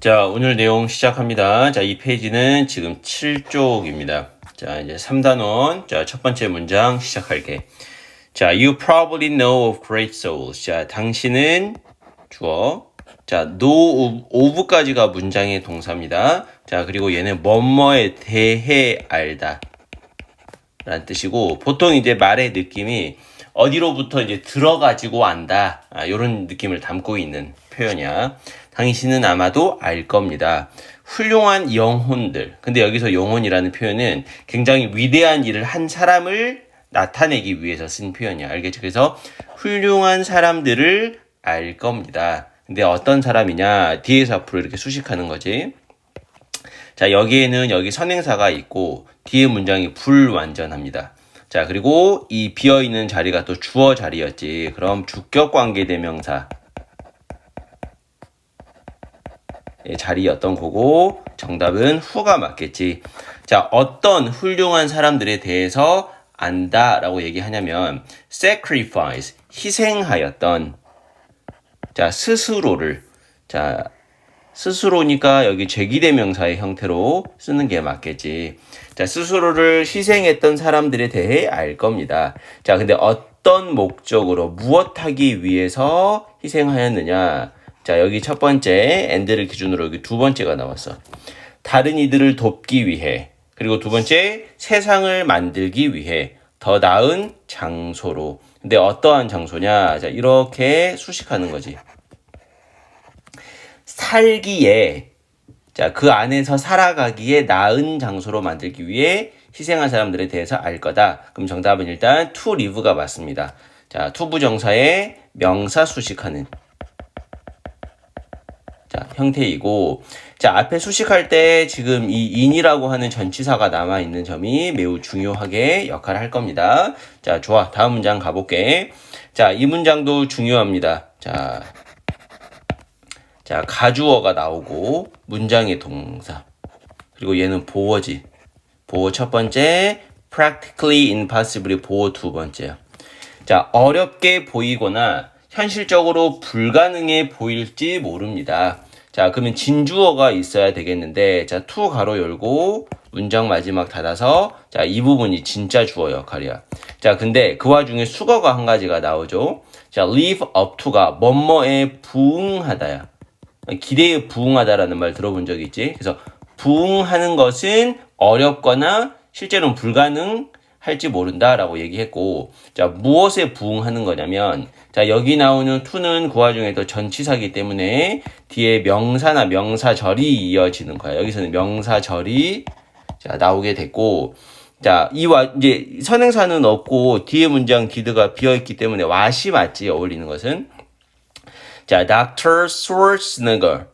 자, 오늘 내용 시작합니다. 자, 이 페이지는 지금 7쪽입니다. 자, 이제 3단원. 자, 첫 번째 문장 시작할게. 자, you probably know of great souls. 자, 당신은 주어. 자, know of까지가 문장의 동사입니다. 자, 그리고 얘는 뭐뭐에 대해 알다. 라는 뜻이고, 보통 이제 말의 느낌이 어디로부터 이제 들어가지고 안다. 아, 요런 느낌을 담고 있는 표현이야. 당신은 아마도 알 겁니다. 훌륭한 영혼들. 근데 여기서 영혼이라는 표현은 굉장히 위대한 일을 한 사람을 나타내기 위해서 쓴 표현이야. 알겠죠? 그래서 훌륭한 사람들을 알 겁니다. 근데 어떤 사람이냐? 뒤에서 앞으로 이렇게 수식하는 거지. 자, 여기에는 여기 선행사가 있고 뒤에 문장이 불완전합니다. 자, 그리고 이 비어 있는 자리가 또 주어 자리였지. 그럼 주격 관계 대명사 예, 자리였던 거고 정답은 후가 맞겠지. 자, 어떤 훌륭한 사람들에 대해서 안다라고 얘기하냐면 sacrifice 희생하였던 자, 스스로를 자, 스스로니까 여기 제기대명사의 형태로 쓰는 게 맞겠지. 자, 스스로를 희생했던 사람들에 대해 알 겁니다. 자, 근데 어떤 목적으로 무엇하기 위해서 희생하였느냐? 자, 여기 첫 번째 엔드를 기준으로 여기 두 번째가 나왔어. 다른 이들을 돕기 위해. 그리고 두 번째 세상을 만들기 위해 더 나은 장소로. 근데 어떠한 장소냐? 자, 이렇게 수식하는 거지. 살기에 자, 그 안에서 살아가기에 나은 장소로 만들기 위해 희생한 사람들에 대해서 알 거다. 그럼 정답은 일단 to live가 맞습니다. 자, 투부정사의 명사 수식하는 자, 형태이고, 자, 앞에 수식할 때 지금 이 in이라고 하는 전치사가 남아 있는 점이 매우 중요하게 역할을 할 겁니다. 자, 좋아. 다음 문장 가볼게. 자, 이 문장도 중요합니다. 자, 자, 가주어가 나오고, 문장의 동사. 그리고 얘는 보어지. 보어 첫 번째, practically impossibly 보어 두 번째야. 자, 어렵게 보이거나, 현실적으로 불가능해 보일지 모릅니다. 자, 그러면 진주어가 있어야 되겠는데, 자, 투 가로 열고, 문장 마지막 닫아서, 자, 이 부분이 진짜 주어 역할이야. 자, 근데 그 와중에 수거가 한 가지가 나오죠. 자, live up to가 뭐뭐에 부응하다야. 기대에 부응하다라는 말 들어본 적 있지? 그래서 부응하는 것은 어렵거나 실제로는 불가능 할지 모른다라고 얘기했고, 자, 무엇에 부응하는 거냐면, 자, 여기 나오는 to는 그 와중에도 전치사기 때문에 뒤에 명사나 명사절이 이어지는 거야. 여기서는 명사절이 자, 나오게 됐고, 자, 이 와, 이제 선행사는 없고 뒤에 문장 디드가 비어 있기 때문에 왓이 맞지, 어울리는 것은. 자, Dr. Schwarzenegger.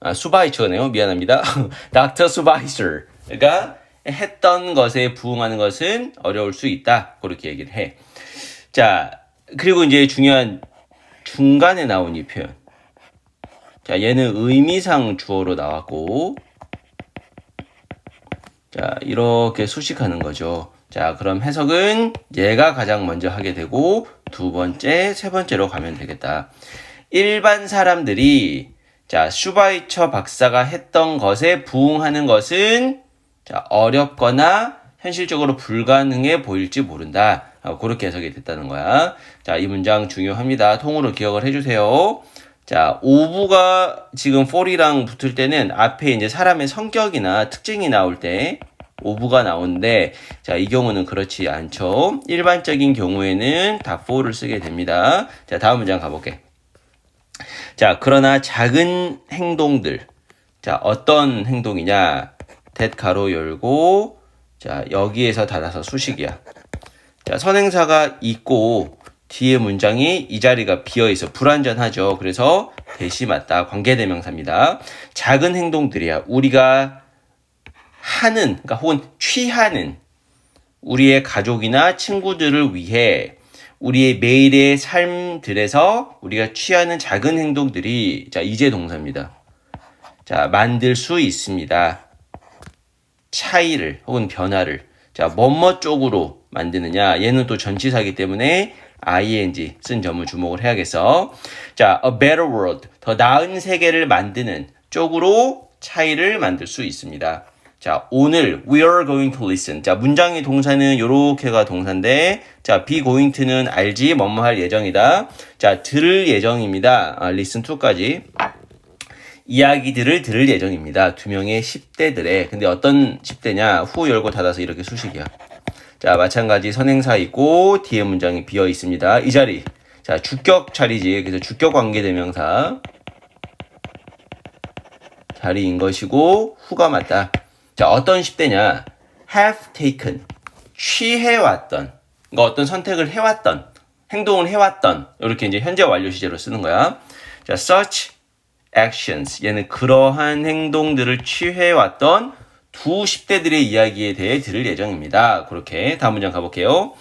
아, 수바이처네요. 미안합니다. Dr. 수바이처가 했던 것에 부응하는 것은 어려울 수 있다. 그렇게 얘기를 해. 자, 그리고 이제 중요한 중간에 나온 이 표현. 자, 얘는 의미상 주어로 나왔고, 자, 이렇게 수식하는 거죠. 자, 그럼 해석은 얘가 가장 먼저 하게 되고, 두 번째, 세 번째로 가면 되겠다. 일반 사람들이, 자, 슈바이처 박사가 했던 것에 부응하는 것은, 자, 어렵거나 현실적으로 불가능해 보일지 모른다. 아, 그렇게 해석이 됐다는 거야. 자, 이 문장 중요합니다. 통으로 기억을 해주세요. 자, 오부가 지금 for이랑 붙을 때는 앞에 이제 사람의 성격이나 특징이 나올 때 오부가 나오는데, 자, 이 경우는 그렇지 않죠. 일반적인 경우에는 다 for를 쓰게 됩니다. 자, 다음 문장 가볼게. 자, 그러나 작은 행동들. 자, 어떤 행동이냐. 대 가로 열고, 자, 여기에서 닫아서 수식이야. 자, 선행사가 있고, 뒤에 문장이 이 자리가 비어 있어 불완전하죠. 그래서 대시 맞다. 관계대명사입니다. 작은 행동들이야. 우리가 하는, 그러니까 혹은 취하는 우리의 가족이나 친구들을 위해 우리의 매일의 삶들에서 우리가 취하는 작은 행동들이 자, 이제 동사입니다. 자, 만들 수 있습니다. 차이를 혹은 변화를 자, 뭐뭐 쪽으로 만드느냐. 얘는 또 전치사기 때문에 ing 쓴 점을 주목을 해야겠어. 자, a better world. 더 나은 세계를 만드는 쪽으로 차이를 만들 수 있습니다. 자, 오늘 we are going to listen. 자, 문장의 동사는 요렇게가 동사인데 자, be going to는 알지 뭐뭐 할 예정이다. 자, 들을 예정입니다. 아, listen to까지. 이야기들을 들을 예정입니다. 두 명의 10대들의. 근데 어떤 10대냐? 후 열고 닫아서 이렇게 수식이야. 자, 마찬가지 선행사 있고 뒤에 문장이 비어 있습니다. 이 자리. 자, 주격 자리지. 그래서 주격 관계대명사. 자리인 것이고 후가 맞다. 자, 어떤 10대냐? have taken. 취해왔던. 그러니까 어떤 선택을 해왔던. 행동을 해왔던. 이렇게 이제 현재 완료 시제로 쓰는 거야. 자, such actions. 얘는 그러한 행동들을 취해왔던 두 10대들의 이야기에 대해 들을 예정입니다. 그렇게 다음 문장 가볼게요.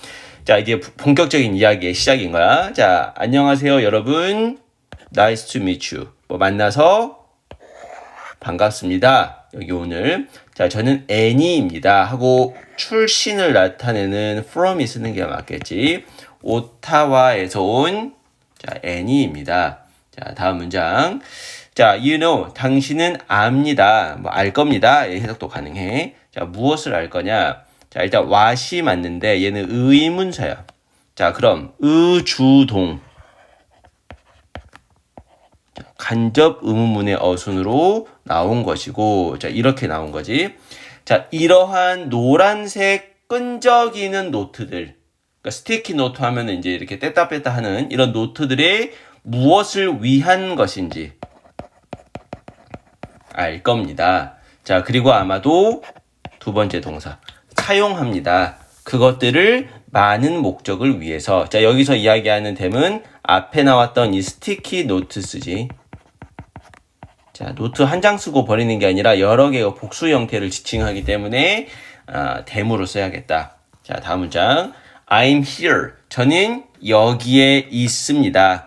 자, 이제 본격적인 이야기의 시작인 거야. 자, 안녕하세요, 여러분. Nice to meet you. 뭐 만나서 반갑습니다. 여기 오늘. 자, 저는 애니입니다. 하고 출신을 나타내는 from이 쓰는 게 맞겠지. 오타와에서 온, 자, 애니입니다. 자, 다음 문장. 자, you know, 당신은 압니다. 뭐, 알 겁니다. 예, 해석도 가능해. 자, 무엇을 알 거냐? 자, 일단 what이 맞는데 얘는 의문사야. 자, 그럼 의주동. 자, 간접 의문문의 어순으로 나온 것이고, 자, 이렇게 나온 거지. 자, 이러한 노란색 끈적이는 노트들. 그러니까 스티키 노트 하면은 이제 이렇게 뗐다 뺐다 하는 이런 노트들이 무엇을 위한 것인지 알 겁니다. 자, 그리고 아마도 두 번째 동사. 사용합니다. 그것들을 많은 목적을 위해서. 자, 여기서 이야기하는 템은 앞에 나왔던 이 스티키 노트 쓰지. 자, 노트 한 장 쓰고 버리는 게 아니라 여러 개의 복수 형태를 지칭하기 때문에 아, 댐으로 써야겠다. 자, 다음 문장. I'm here. 저는 여기에 있습니다.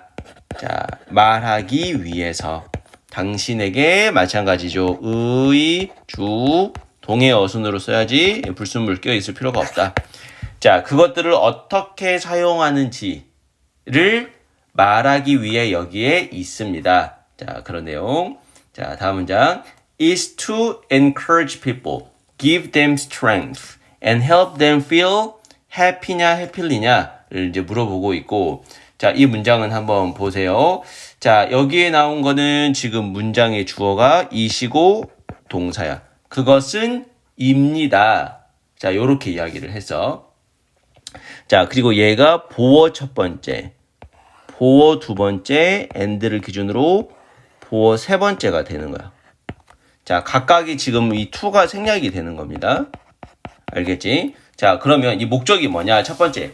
자, 말하기 위해서. 당신에게 마찬가지죠. 의, 주, 동의 어순으로 써야지 불순물 껴 있을 필요가 없다. 자, 그것들을 어떻게 사용하는지를 말하기 위해 여기에 있습니다. 자, 그런 내용. 자, 다음 문장. is to encourage people, give them strength, and help them feel happy냐, happy냐 를 이제 물어보고 있고, 자, 이 문장은 한번 보세요. 자, 여기에 나온 거는 지금 문장의 주어가 이시고 동사야. 그것은 입니다. 자, 요렇게 이야기를 해서. 자, 그리고 얘가 보어 첫 번째, 보어 두 번째, and를 기준으로 보어 세 번째가 되는 거야. 자, 각각이 지금 이 to가 생략이 되는 겁니다. 알겠지? 자, 그러면 이 목적이 뭐냐? 첫 번째,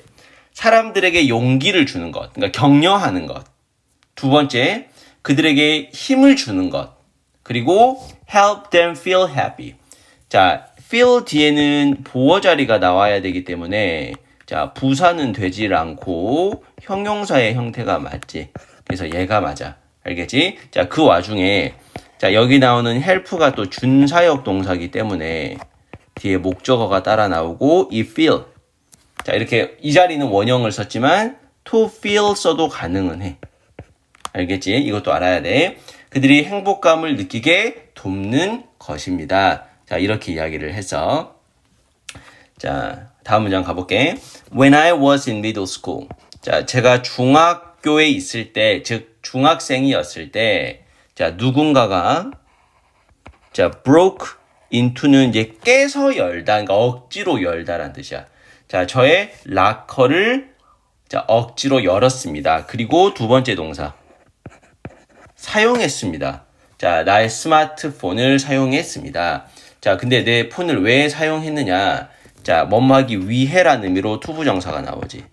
사람들에게 용기를 주는 것, 그러니까 격려하는 것. 두 번째, 그들에게 힘을 주는 것. 그리고 help them feel happy. 자, feel 뒤에는 보어 자리가 나와야 되기 때문에 자, 부사는 되질 않고 형용사의 형태가 맞지. 그래서 얘가 맞아. 알겠지? 자, 그 와중에 자, 여기 나오는 help가 또 준사역 동사기 때문에 뒤에 목적어가 따라 나오고 이 feel. 자, 이렇게 이 자리는 원형을 썼지만 to feel 써도 가능은 해. 알겠지? 이것도 알아야 돼. 그들이 행복감을 느끼게 돕는 것입니다. 자, 이렇게 이야기를 해서 자, 다음 문장 가볼게. When I was in middle school. 자, 제가 중학교에 있을 때, 즉 중학생이었을 때, 자, 누군가가 자, broke into는 이제 깨서 열다, 그러니까 억지로 열다라는 뜻이야. 자, 저의 락커를 자, 억지로 열었습니다. 그리고 두 번째 동사. 사용했습니다. 자, 나의 스마트폰을 사용했습니다. 자, 근데 내 폰을 왜 사용했느냐? 자, 뭐뭐하기 위해라는 의미로 투부정사가 나오지.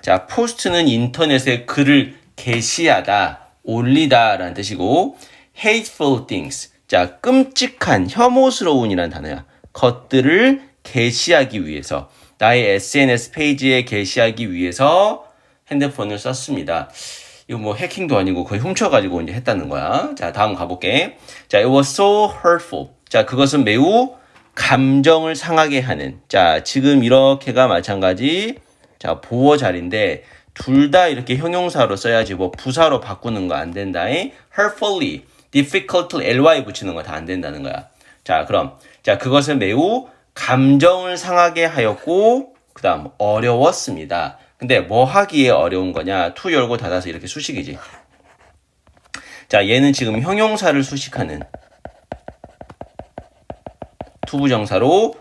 자, 포스트는 인터넷에 글을 게시하다, 올리다 라는 뜻이고, hateful things. 자, 끔찍한, 혐오스러운이라는 단어야. 것들을 게시하기 위해서, 나의 SNS 페이지에 게시하기 위해서 핸드폰을 썼습니다. 이거 뭐 해킹도 아니고 거의 훔쳐가지고 이제 했다는 거야. 자, 다음 가볼게. 자, it was so hurtful. 자, 그것은 매우 감정을 상하게 하는. 자, 지금 이렇게가 마찬가지. 자, 보어 자리인데, 둘 다 이렇게 형용사로 써야지 뭐 부사로 바꾸는 거 안 된다. hurtfully. difficult ly 붙이는 거 다 안 된다는 거야. 자, 그럼 자, 그것은 매우 감정을 상하게 하였고 그 다음 어려웠습니다. 근데 뭐 하기에 어려운 거냐? 투 열고 닫아서 이렇게 수식이지. 자, 얘는 지금 형용사를 수식하는 투부정사로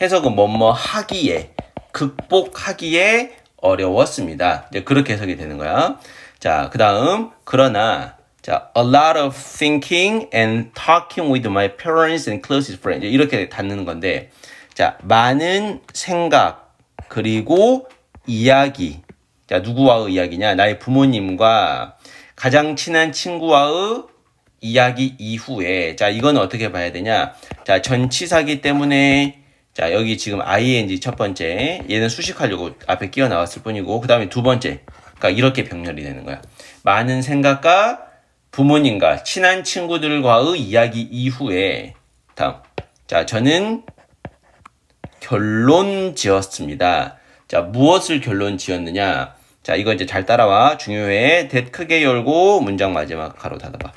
해석은 뭐뭐 하기에 극복하기에 어려웠습니다. 이제 그렇게 해석이 되는 거야. 자, 그다음 그러나 자, a lot of thinking and talking with my parents and closest friends 이렇게 닫는 건데 자, 많은 생각 그리고 이야기. 자, 누구와의 이야기냐? 나의 부모님과 가장 친한 친구와의 이야기 이후에 자, 이건 어떻게 봐야 되냐? 자, 전치사기 때문에 자, 여기 지금 ing 첫 번째. 얘는 수식하려고 앞에 끼워 나왔을 뿐이고 그 다음에 두 번째. 그러니까 이렇게 병렬이 되는 거야. 많은 생각과 부모님과 친한 친구들과의 이야기 이후에 다음. 자, 저는 결론 지었습니다. 자, 무엇을 결론 지었느냐? 자, 이거 이제 잘 따라와. 중요해. 대 크게 열고 문장 마지막 가로 닫아봐.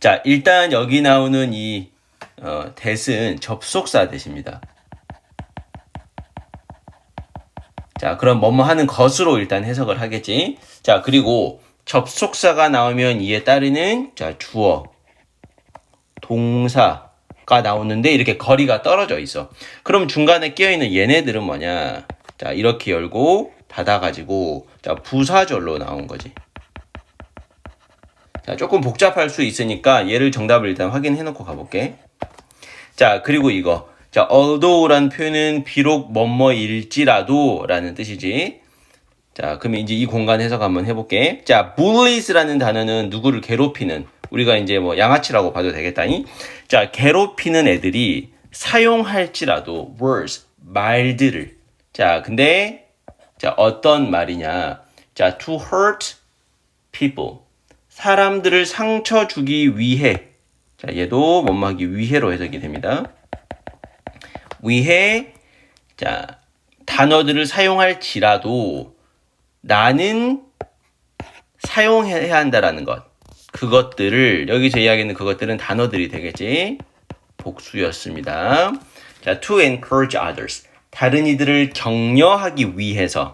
자, 일단 여기 나오는 이 어, 대은 접속사 대십니다. 자, 그럼 뭐뭐 하는 것으로 일단 해석을 하겠지. 자, 그리고 접속사가 나오면 이에 따르는 자, 주어, 동사 가 나오는데 이렇게 거리가 떨어져 있어. 그럼 중간에 끼어 있는 얘네들은 뭐냐? 자, 이렇게 열고 닫아 가지고 자, 부사절로 나온 거지. 자, 조금 복잡할 수 있으니까 얘를 정답을 일단 확인해 놓고 가 볼게. 자, 그리고 이거. 자, although란 표현은 비록 뭐뭐일지라도 라는 뜻이지. 자, 그러면 이제 이 공간 해석 한번 해볼게. 자, bullies라는 단어는 누구를 괴롭히는, 우리가 이제 뭐 양아치라고 봐도 되겠다니. 자, 괴롭히는 애들이 사용할지라도 words, 말들을. 자, 근데, 자, 어떤 말이냐. 자, to hurt people. 사람들을 상처 주기 위해. 자, 얘도 뭐뭐하기 위해로 해석이 됩니다. 위해, 자, 단어들을 사용할지라도 나는 사용해야 한다라는 것. 그것들을, 여기서 이야기하는 그것들은 단어들이 되겠지. 복수였습니다. 자, to encourage others. 다른 이들을 격려하기 위해서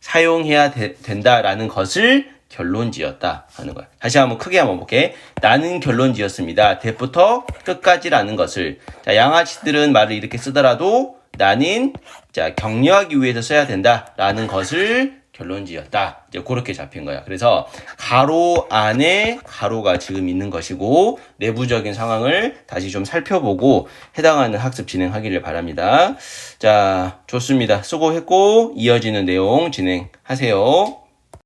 사용해야 되, 된다라는 것을 결론 지었다 하는 거야. 다시 한번 크게 한번 볼게. 나는 결론 지었습니다. 대부터 끝까지라는 것을. 자, 양아치들은 말을 이렇게 쓰더라도 나는 자, 격려하기 위해서 써야 된다라는 것을 결론 지었다. 이제 그렇게 잡힌 거야. 그래서 가로 안에 가로가 지금 있는 것이고 내부적인 상황을 다시 좀 살펴보고 해당하는 학습 진행하기를 바랍니다. 자, 좋습니다. 수고했고 이어지는 내용 진행하세요.